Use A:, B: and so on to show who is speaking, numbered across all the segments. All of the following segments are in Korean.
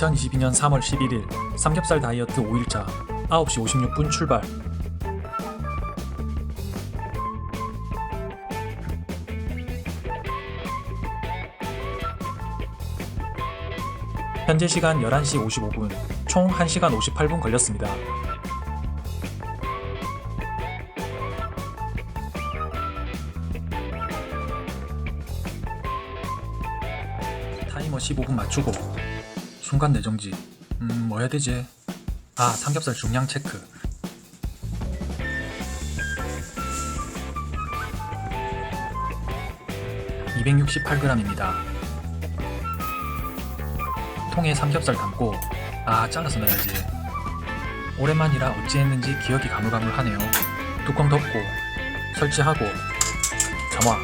A: 2022년 3월 11일 삼겹살 다이어트 5일차 9시 56분 출발 현재 시간 11시 55분 총 1시간 58분 걸렸습니다. 타이머 15분 맞추고 순간 내정지. 음 뭐 해야 되지? 아 삼겹살 중량 체크. (268g입니다) 통에 삼겹살 담고 아 잘라서 넣어야지. 오랜만이라 어찌했는지 기억이 가물가물하네요. 뚜껑 덮고 설치하고 점화.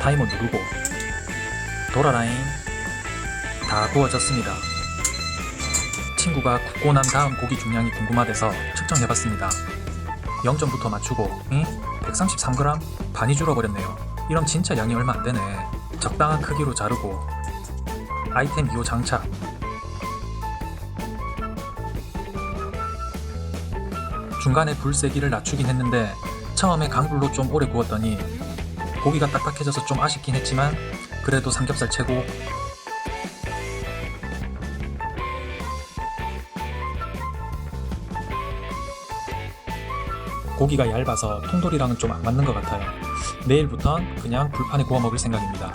A: 타이머 누르고. 돌아라잉 다 구워졌습니다. 친구가 굽고 난 다음 고기 중량이 궁금하대서 측정해봤습니다. 0점부터 맞추고 응? 133g? 반이 줄어버렸네요. 이럼 진짜 양이 얼마 안 되네. 적당한 크기로 자르고 아이템 2호 장착 중간에 불 세기를 낮추긴 했는데 처음에 강불로 좀 오래 구웠더니 고기가 딱딱해져서 좀 아쉽긴 했지만 그래도 삼겹살 최고 고기가 얇아서 통돌이랑은 좀 안 맞는 것 같아요. 내일부턴 그냥 불판에 구워 먹을 생각입니다.